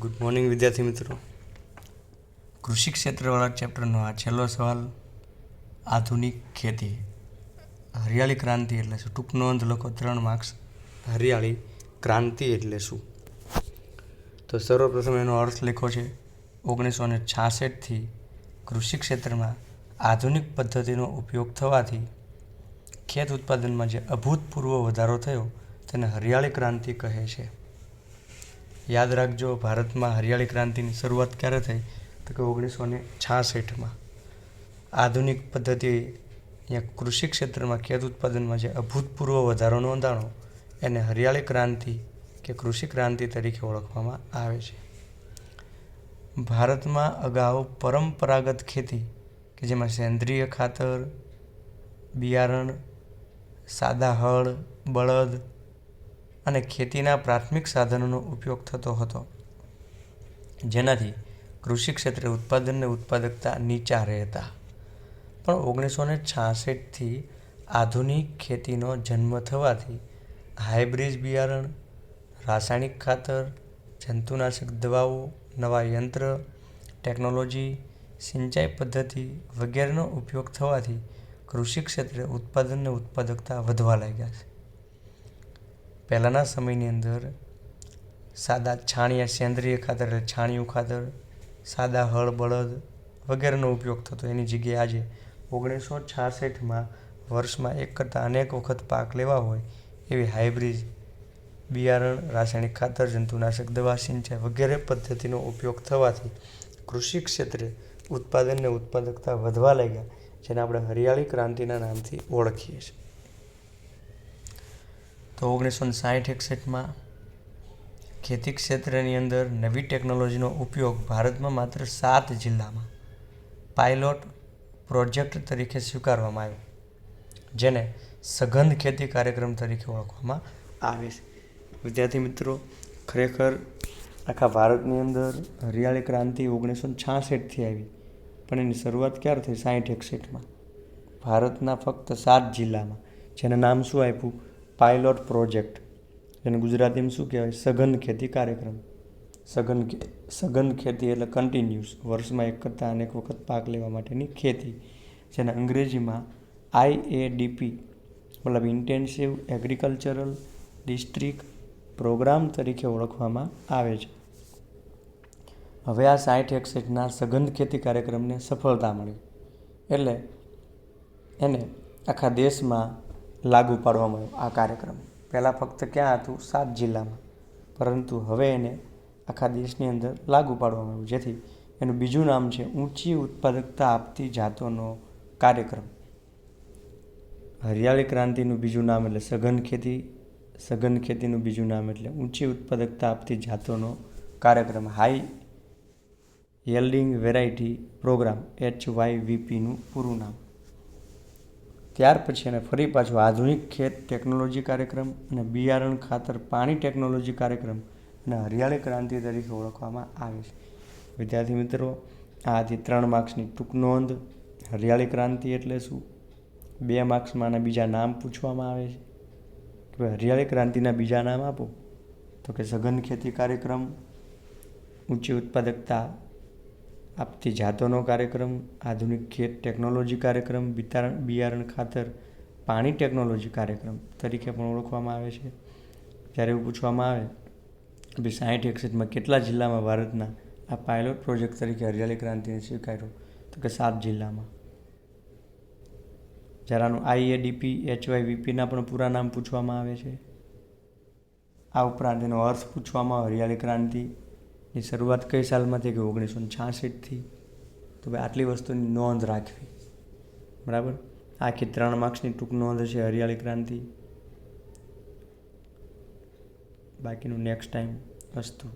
Good morning વિદ્યાર્થી મિત્રો. કૃષિ ક્ષેત્રવાળા ચેપ્ટરનો આ છેલ્લો સવાલ આધુનિક ખેતી. હરિયાળી ક્રાંતિ એટલે શું? ટૂંક નોંધ લખો ત્રણ માર્ક્સ. હરિયાળી ક્રાંતિ એટલે શું? તો સર્વપ્રથમ એનો અર્થ લખો છે ઓગણીસો ને છાસઠથી કૃષિ ક્ષેત્રમાં આધુનિક પદ્ધતિનો ઉપયોગ થવાથી ખેત ઉત્પાદનમાં જે અભૂતપૂર્વ વધારો થયો તેને હરિયાળી ક્રાંતિ કહે છે. યાદ રાખજો, ભારતમાં હરિયાળી ક્રાંતિની શરૂઆત ક્યારે થઈ? તો કે ઓગણીસો ને છાસઠમાં. આધુનિક પદ્ધતિ અહીંયા કૃષિ ક્ષેત્રમાં ખેત ઉત્પાદનમાં જે અભૂતપૂર્વ વધારો નોંધાણો એને હરિયાળી ક્રાંતિ કે કૃષિ ક્રાંતિ તરીકે ઓળખવામાં આવે છે. ભારતમાં અગાઉ પરંપરાગત ખેતી, કે જેમાં સેન્દ્રિય ખાતર, બિયારણ, સાદા હળ, બળદ અને ખેતીના પ્રાથમિક સાધનોનો ઉપયોગ થતો હતો. જેનાથી કૃષિ ક્ષેત્રે ઉત્પાદનને ઉત્પાદકતા નીચા રહેતા. પણ ઓગણીસો ને છાસઠથી આધુનિક ખેતીનો જન્મ થવાથી હાઇબ્રિડ બિયારણ, રાસાયણિક ખાતર, જંતુનાશક દવાઓ, નવા યંત્ર, ટેકનોલોજી, સિંચાઈ પદ્ધતિ વગેરેનો ઉપયોગ થવાથી કૃષિ ક્ષેત્રે ઉત્પાદનને ઉત્પાદકતા વધવા લાગ્યા છે. પહેલાંના સમયની અંદર સાદા છાણિયા સેન્દ્રિય ખાતર એટલે છાણિયું ખાતર, સાદા હળ બળદ વગેરેનો ઉપયોગ થતો. એની જગ્યાએ આજે ઓગણીસો છાસઠમાં વર્ષમાં એક કરતાં અનેક વખત પાક લેવા હોય એવી હાઇબ્રિડ બિયારણ, રાસાયણિક ખાતર, જંતુનાશક, દવા, સિંચાઈ વગેરે પદ્ધતિનો ઉપયોગ થવાથી કૃષિ ક્ષેત્રે ઉત્પાદન અને ઉત્પાદકતા વધવા લાગ્યા, જેને આપણે હરિયાળી ક્રાંતિના નામથી ઓળખીએ છીએ. તો ઓગણીસો સાઠ એકસઠમાં ખેતી ક્ષેત્રની અંદર નવી ટેકનોલોજીનો ઉપયોગ ભારતમાં માત્ર સાત જિલ્લામાં પાયલોટ પ્રોજેક્ટ તરીકે સ્વીકારવામાં આવ્યો, જેને સઘન ખેતી કાર્યક્રમ તરીકે ઓળખવામાં આવે છે. વિદ્યાર્થી મિત્રો, ખરેખર આખા ભારતની અંદર હરિયાળી ક્રાંતિ ઓગણીસો છાસઠથી આવી, પણ એની શરૂઆત ક્યારે થઈ? સાઠ એકસઠમાં. ભારતના ફક્ત સાત જિલ્લામાં, જેને નામ શું આપ્યું? Pilot project. જેને ગુજરાતીમાં શું કહેવાય? સઘન ખેતી કાર્યક્રમ. સઘન સઘન ખેતી એટલે કન્ટિન્યુઅસ વર્ષમાં એક કરતાં અનેક વખત પાક લેવા માટેની ખેતી. જેને અંગ્રેજીમાં આઈએડીપી મતલબ ઇન્ટેન્સિવ એગ્રીકલ્ચરલ ડિસ્ટ્રિક્ટ પ્રોગ્રામ તરીકે ઓળખવામાં આવે છે. હવે આ સાઠ એકસઠના સઘન ખેતી કાર્યક્રમને સફળતા મળી. એટલે એને આખા દેશમાં લાગુ પાડવામાં આવ્યો આ કાર્યક્રમ. પહેલાં ફક્ત ક્યાં હતું? સાત જિલ્લામાં. પરંતુ હવે એને આખા દેશની અંદર લાગુ પાડવામાં આવ્યું. જેથી એનું બીજું નામ છે, ઊંચી ઉત્પાદકતા આપતી જાતોનો કાર્યક્રમ. હરિયાળી ક્રાંતિનું બીજું નામ એટલે સઘન ખેતી, સઘન ખેતીનું બીજું નામ એટલે ઊંચી ઉત્પાદકતા આપતી જાતોનો કાર્યક્રમ. High yielding variety programme, H Y વીપીનું પૂરું નામ. ત્યાર પછી એને ફરી પાછું આધુનિક ખેત ટેકનોલોજી કાર્યક્રમ અને બિયારણ ખાતર પાણી ટેકનોલોજી કાર્યક્રમ અને હરિયાળી ક્રાંતિ તરીકે ઓળખવામાં આવે છે. વિદ્યાર્થી મિત્રો આથી ત્રણ માર્ક્સની ટૂંક નોંધ. હરિયાળી ક્રાંતિ એટલે શું? બે માર્ક્સમાં બીજા નામ પૂછવામાં આવે છે. કે ભાઈ હરિયાળી ક્રાંતિના બીજા નામ આપો. તો કે સઘન ખેતી કાર્યક્રમ, ઊંચી ઉત્પાદકતા આપતી જાતોનો કાર્યક્રમ, આધુનિક ખેત ટેકનોલોજી કાર્યક્રમ, બિતારણ, બિયારણ ખાતર, પાણી ટેકનોલોજી કાર્યક્રમ તરીકે પણ ઓળખવામાં આવે છે. જ્યારે એવું પૂછવામાં આવે કે સાઠ એકસઠમાં કેટલા જિલ્લામાં ભારતના આ પાયલોટ પ્રોજેક્ટ તરીકે હરિયાળી ક્રાંતિને સ્વીકાર્યો? તો કે સાત જિલ્લામાં. જ્યારે આનું આઈએડીપી એચવાય વીપીના પણ પૂરા નામ પૂછવામાં આવે છે. આ ઉપરાંત એનો અર્થ પૂછવામાં હરિયાળી ક્રાંતિ ની શરૂઆત કઈ સાલમાં થઈ કે ઓગણીસો છાસઠથી તો ભાઈ આટલી વસ્તુની નોંધ રાખવી. બરાબર? આખી ત્રણ માર્ક્સની ટૂંક નોંધ છે, હરિયાળી ક્રાંતિ. બાકીનું નેક્સ્ટ ટાઈમ વસ્તુ.